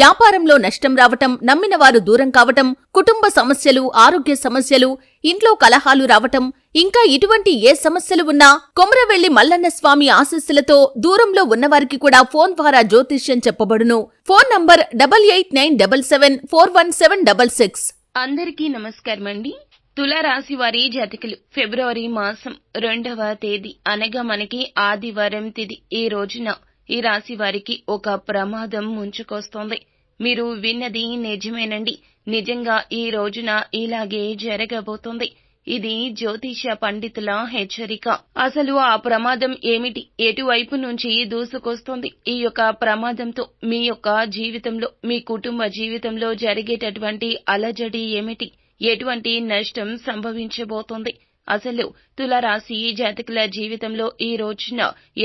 వ్యాపారంలో నష్టం రావటం నమ్మిన వారు దూరం కావటం కుటుంబ సమస్యలు ఆరోగ్య సమస్యలు ఇంట్లో కలహాలు రావటం ఇంకా ఇటువంటి ఏ సమస్యలు ఉన్నా కొమరవెల్లి మల్లన్న స్వామి ఆశస్సులతో దూరంలో ఉన్నవారికి కూడా ఫోన్ ద్వారా జ్యోతిష్యం చెప్పబడును. Phone number double eight nine double seven four one seven double six. అందరికీ నమస్కారం అండి తులారాశి వారి జాతకులు ఫిబ్రవరి మాసం రెండవ తేదీ అనగా మనకి ఆదివారం తిది. ఈ రోజున ఈ రాశి వారికి ఒక ప్రమాదం ముంచుకొస్తోంది. మీరు విన్నది నిజమేనండి. నిజంగా ఈ రోజున ఇలాగే జరగబోతోంది. ఇది జ్యోతిష పండితుల హెచ్చరిక. అసలు ఆ ప్రమాదం ఏమిటి? ఎటువైపు నుంచి దూసుకొస్తోంది? ఈ యొక్క ప్రమాదంతో మీ యొక్క జీవితంలో మీ కుటుంబ జీవితంలో జరిగేటటువంటి అలజడి ఏమిటి? ఎటువంటి నష్టం సంభవించబోతోంది? అసలు తులరాశి జాతకుల జీవితంలో ఈ రోజున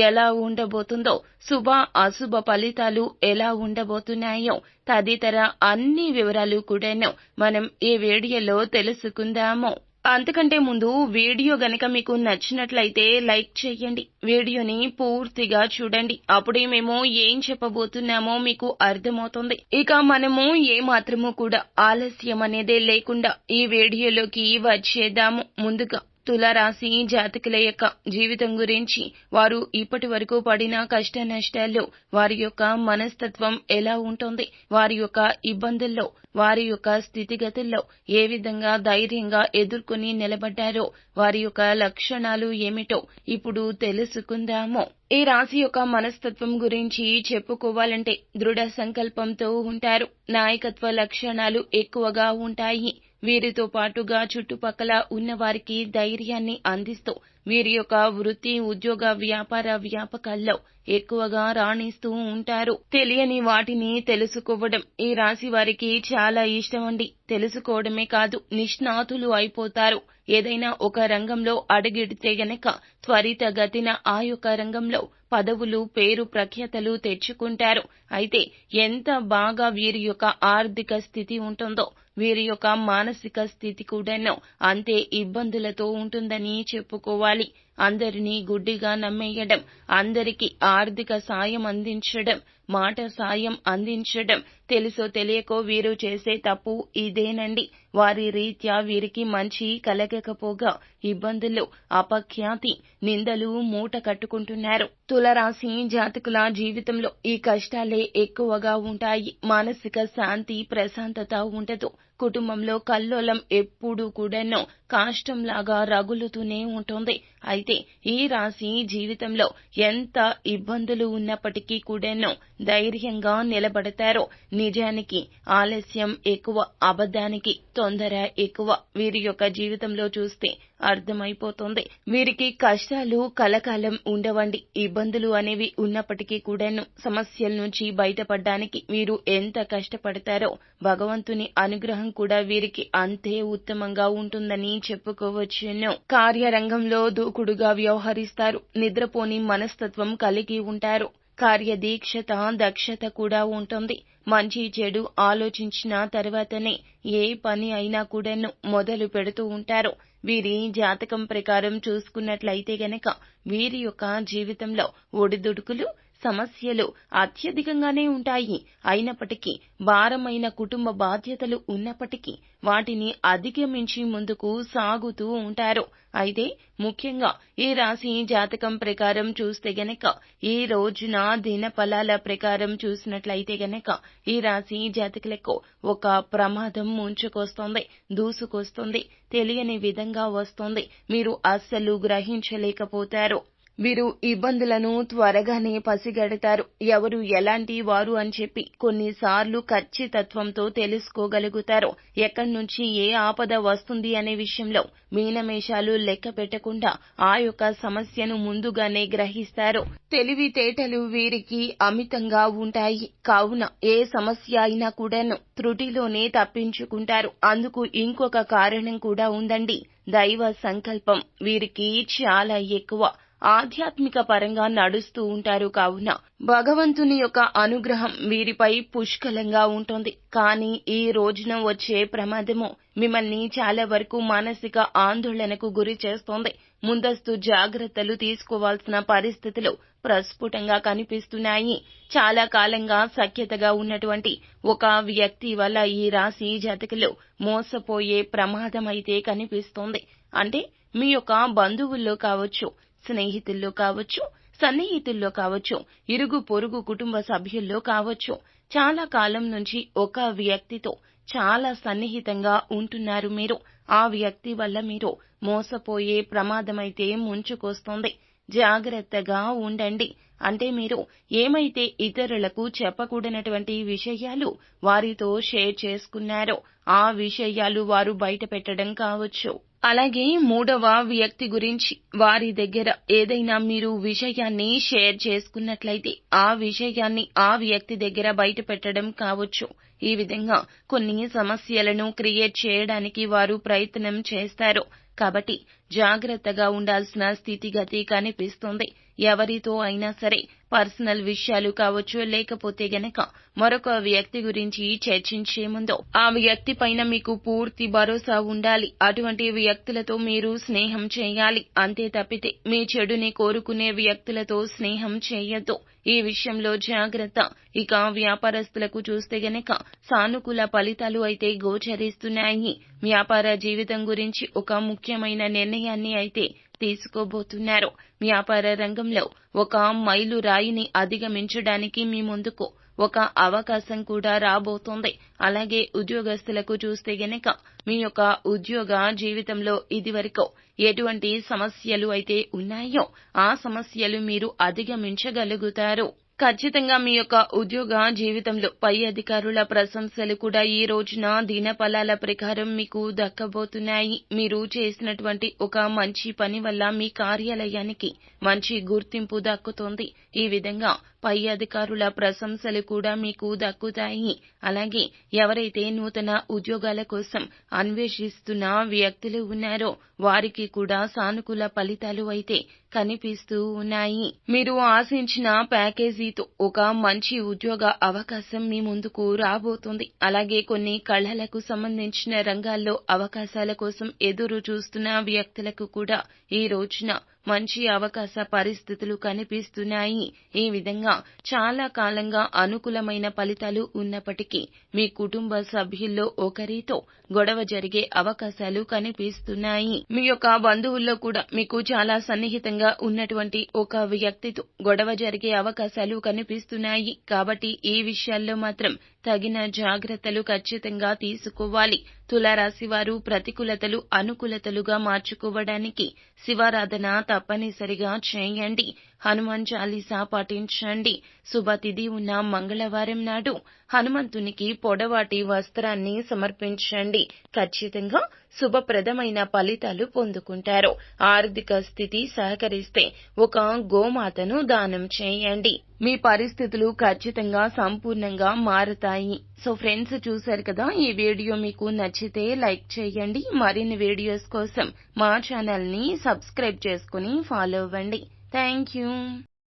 ఎలా ఉండబోతుందో శుభ అశుభ ఫలితాలు ఎలా ఉండబోతున్నాయో తదితర అన్ని వివరాలు కూడాను మనం ఈ వీడియోలో తెలుసుకుందాము. అంతకంటే ముందు వీడియో గనక మీకు నచ్చినట్లయితే లైక్ చేయండి వీడియోని పూర్తిగా చూడండి. అప్పుడే మేము ఏం చెప్పబోతున్నామో మీకు అర్థమవుతుంది. ఇక మనము ఏ మాత్రము కూడా ఆలస్యం అనేదే లేకుండా ఈ వీడియోలోకి వచ్చేద్దాము. ముందుగా తులారాశి జాతకుల యొక్క జీవితం గురించి వారు ఇప్పటి వరకు పడిన కష్ట నష్టాల్లో వారి యొక్క మనస్తత్వం ఎలా ఉంటుంది? వారి యొక్క ఇబ్బందుల్లో వారి యొక్క స్థితిగతుల్లో ఏ విధంగా ధైర్యంగా ఎదుర్కొని నిలబడ్డారో వారి యొక్క లక్షణాలు ఏమిటో ఇప్పుడు తెలుసుకుందాము. ఈ రాశి యొక్క మనస్తత్వం గురించి చెప్పుకోవాలంటే దృఢ సంకల్పంతో ఉంటారు. నాయకత్వ లక్షణాలు ఎక్కువగా ఉంటాయి. వీరితో పాటుగా చుట్టుపక్కల ఉన్న వారికి ధైర్యాన్ని అందిస్తూ వీరి యొక్క వృత్తి ఉద్యోగ వ్యాపార వ్యాపకాల్లో ఎక్కువగా రాణిస్తూ ఉంటారు. తెలియని వాటిని తెలుసుకోవడం ఈ రాశి వారికి చాలా ఇష్టం అండి. తెలుసుకోవడమే కాదు నిష్ణాతులు అయిపోతారు. ఏదైనా ఒక రంగంలో అడుగెడితే గనక త్వరిత గతిన ఆ యొక్క రంగంలో పదవులు పేరు ప్రఖ్యాతలు తెచ్చుకుంటారు. అయితే ఎంత బాగా వీరి యొక్క ఆర్థిక స్థితి ఉంటుందో వీరి యొక్క మానసిక స్థితి కూడాను అంతే ఇబ్బందులతో ఉంటుందని చెప్పుకోవాలి. అందరినీ గుడ్డిగా నమ్మేయడం అందరికీ ఆర్థిక సాయం అందించడం మాట సాయం అందించడం. తెలుసో తెలియకో వీరు చేసే తప్పు ఇదేనండి. వారి రీత్యా వీరికి మంచి కలగకపోగా ఇబ్బందులు అపఖ్యాతి నిందలు మూట కట్టుకుంటున్నారు. తులరాశి జాతకుల జీవితంలో ఈ కష్టాలే ఎక్కువగా ఉంటాయి. మానసిక శాంతి ప్రశాంతత ఉండదు. కుటుంబంలో కల్లోలం ఎప్పుడు కూడాను కాష్టంలాగా రగులుతూనే ఉంటుంది. అయితే ఈ రాశి జీవితంలో ఎంత ఇబ్బందులు ఉన్నప్పటికీ కూడాను ధైర్యంగా నిలబడతారో. నిజానికి ఆలస్యం ఎక్కువ అబద్ధానికి తొందర ఎక్కువ. వీరి యొక్క జీవితంలో చూస్తే అర్థమైపోతుంది. వీరికి కష్టాలు కలకాలం ఉండవండి. ఇబ్బందులు అనేవి ఉన్నప్పటికీ కూడాను సమస్యల నుంచి బయటపడడానికి వీరు ఎంత కష్టపడతారో భగవంతుని అనుగ్రహం కూడా వీరికి అంతే ఉత్తమంగా ఉంటుందని చెప్పుకోవచ్చును. కార్యరంగంలో దూకుడుగా వ్యవహరిస్తారు. నిద్రపోని మనస్తత్వం కలిగి ఉంటారు. కార్యదీక్షత దక్షత కూడా ఉంటుంది. మంచి చెడు ఆలోచించిన తర్వాతనే ఏ పని అయినా కూడాను మొదలు పెడుతూ ఉంటారు. వీరి జాతకం ప్రకారం చూసుకున్నట్లయితే గనక వీరి యొక్క జీవితంలో ఒడిదుడుకులు సమస్యలు అత్యధికంగానే ఉంటాయి. అయినప్పటికీ భారమైన కుటుంబ బాధ్యతలు ఉన్నప్పటికీ వాటిని అధిగమించి ముందుకు సాగుతూ ఉంటారు. అయితే ముఖ్యంగా ఈ రాశి జాతకం ప్రకారం చూస్తే గనక ఈ రోజున దిన ఫలాల ప్రకారం చూసినట్లయితే గనక ఈ రాశి జాతకులకు ఒక ప్రమాదం ముంచుకొస్తుంది దూసుకొస్తుంది తెలియని విధంగా వస్తుంది. మీరు అస్సలు గ్రహించలేకపోతారు. వీరు ఇబ్బందులను త్వరగానే పసిగడతారు. ఎవరు ఎలాంటి వారు అని చెప్పి కొన్నిసార్లు ఖచ్చితత్వంతో తెలుసుకోగలుగుతారు. ఎక్కడి నుంచి ఏ ఆపద వస్తుంది అనే విషయంలో మీనమేషాలు లెక్క పెట్టకుండా ఆ యొక్క సమస్యను ముందుగానే గ్రహిస్తారు. తెలివితేటలు వీరికి అమితంగా ఉంటాయి. కావున ఏ సమస్య అయినా కూడాను త్రుటిలోనే తప్పించుకుంటారు. అందుకు ఇంకొక కారణం కూడా ఉందండి. దైవ సంకల్పం వీరికి చాలా ఎక్కువ. ఆధ్యాత్మిక పరంగా నడుస్తూ ఉంటారు కావున భగవంతుని యొక్క అనుగ్రహం వీరిపై పుష్కలంగా ఉంటుంది. కానీ ఈ రోజున వచ్చే ప్రమాదము మిమ్మల్ని చాలా వరకు మానసిక ఆందోళనకు గురి చేస్తోంది. ముందస్తు జాగ్రత్తలు తీసుకోవాల్సిన పరిస్థితులు ప్రస్ఫుటంగా కనిపిస్తున్నాయి. చాలా కాలంగా సఖ్యతగా ఉన్నటువంటి ఒక వ్యక్తి వల్ల ఈ రాశి జాతకులు మోసపోయే ప్రమాదం అయితే కనిపిస్తోంది. అంటే మీ యొక్క బంధువుల్లో కావచ్చు స్నేహితుల్లో కావచ్చు సన్నిహితుల్లో కావచ్చు ఇరుగు పొరుగు కుటుంబ సభ్యుల్లో కావచ్చు చాలా కాలం నుంచి ఒక వ్యక్తితో చాలా సన్నిహితంగా ఉంటున్నారు మీరు. ఆ వ్యక్తి వల్ల మీరు మోసపోయే ప్రమాదమైతే ముంచుకొస్తోంది. జాగ్రత్తగా ఉండండి. అంటే మీరు ఏమైతే ఇతరులకు చెప్పకూడనటువంటి విషయాలు వారితో షేర్ చేసుకున్నారో ఆ విషయాలు వారు బయట పెట్టడం కావచ్చు. అలాగే మూడవ వ్యక్తి గురించి వారి దగ్గర ఏదైనా మీరు విషయాన్ని షేర్ చేసుకున్నట్లయితే ఆ విషయాన్ని ఆ వ్యక్తి దగ్గర బయట పెట్టడం కావచ్చు. ఈ విధంగా కొన్ని సమస్యలను క్రియేట్ చేయడానికి వారు ప్రయత్నం చేస్తారు. కాబట్టి జాగ్రత్తగా ఉండాల్సిన స్థితిగతి కనిపిస్తుంది. ఎవరితో అయినా సరే పర్సనల్ విషయాలు కావచ్చు లేకపోతే గనక మరొక వ్యక్తి గురించి చర్చించే ముందు ఆ వ్యక్తి పైన మీకు పూర్తి భరోసా ఉండాలి. అటువంటి వ్యక్తులతో మీరు స్నేహం చేయాలి. అంతే తప్పితే మీ చెడుని కోరుకునే వ్యక్తులతో స్నేహం చేయొద్దు. ఈ విషయంలో జాగ్రత్త. ఇక వ్యాపారస్తులకు చూస్తే గనక సానుకూల ఫలితాలు అయితే గోచరిస్తున్నాయి. వ్యాపార జీవితం గురించి ఒక ముఖ్యమైన నిర్ణయాన్ని అయితే తీసుకోబోతున్నారు వ్యాపార రంగంలో ఒక మైలు రాయిని అధిగమించడానికి మీ ముందుకు ఒక అవకాశం కూడా రాబోతోంది. అలాగే ఉద్యోగస్తులకు చూస్తే గనక మీ యొక్క ఉద్యోగ జీవితంలో ఇదివరకు ఎటువంటి సమస్యలు అయితే ఉన్నాయో ఆ సమస్యలు మీరు అధిగమించగలుగుతారు. ఖచ్చితంగా మీ యొక్క ఉద్యోగ జీవితంలో పై అధికారుల ప్రశంసలు కూడా ఈ రోజున దినఫలాల ప్రకారం మీకు దక్కబోతున్నాయి. మీరు చేసినటువంటి ఒక మంచి పని వల్ల మీ కార్యాలయానికి మంచి గుర్తింపు దక్కుతోంది. ఈ విధంగా పై అధికారుల ప్రశంసలు కూడా మీకు దక్కుతాయి. అలాగే ఎవరైతే నూతన ఉద్యోగాల కోసం అన్వేషిస్తున్న వ్యక్తులు ఉన్నారో వారికి కూడా సానుకూల ఫలితాలు అయితే కనిపిస్తూ ఉన్నాయి. మీరు ఆశించిన ప్యాకేజీతో ఒక మంచి ఉద్యోగ అవకాశం మీ ముందుకు రాబోతుంది. అలాగే కొన్ని కళలకు సంబంధించిన రంగాల్లో అవకాశాల కోసం ఎదురు చూస్తున్న వ్యక్తులకు కూడా ఈ రోజున మంచి అవకాశ పరిస్థితులు కనిపిస్తున్నాయి. ఈ విధంగా చాలా కాలంగా అనుకూలమైన ఫలితాలు ఉన్నప్పటికీ మీ కుటుంబ సభ్యుల్లో ఒకరితో గొడవ జరిగే అవకాశాలు కనిపిస్తున్నాయి. మీ యొక్క బంధువుల్లో కూడా మీకు చాలా సన్నిహితంగా ఉన్నటువంటి ఒక వ్యక్తితో గొడవ జరిగే అవకాశాలు కనిపిస్తున్నాయి. కాబట్టి ఈ విషయాల్లో మాత్రం తగిన జాగ్రత్తలు ఖచ్చితంగా తీసుకోవాలి. తులారాశి వారు ప్రతికూలతలు అనుకూలతలుగా మార్చుకోవడానికి శివారాధన తప్పనిసరిగా చేయండి. హనుమాన్ చాలీసా పాటించండి. శుభతిథి ఉన్న మంగళవారం నాడు హనుమంతునికి పొడవాటి వస్త్రాన్ని సమర్పించండి. ఖచ్చితంగా శుభప్రదమైన ఫలితాలు పొందుకుంటారు. ఆర్థిక స్థితి సహకరిస్తే ఒక గోమాతను దానం చేయండి. మీ పరిస్థితులు ఖచ్చితంగా సంపూర్ణంగా మారుతాయి. సో ఫ్రెండ్స్ చూశారు కదా ఈ వీడియో మీకు నచ్చితే లైక్ చేయండి. మరిన్ని వీడియోస్ కోసం మా ఛానల్ని సబ్స్క్రైబ్ చేసుకుని ఫాలో అవ్వండి. Thank you.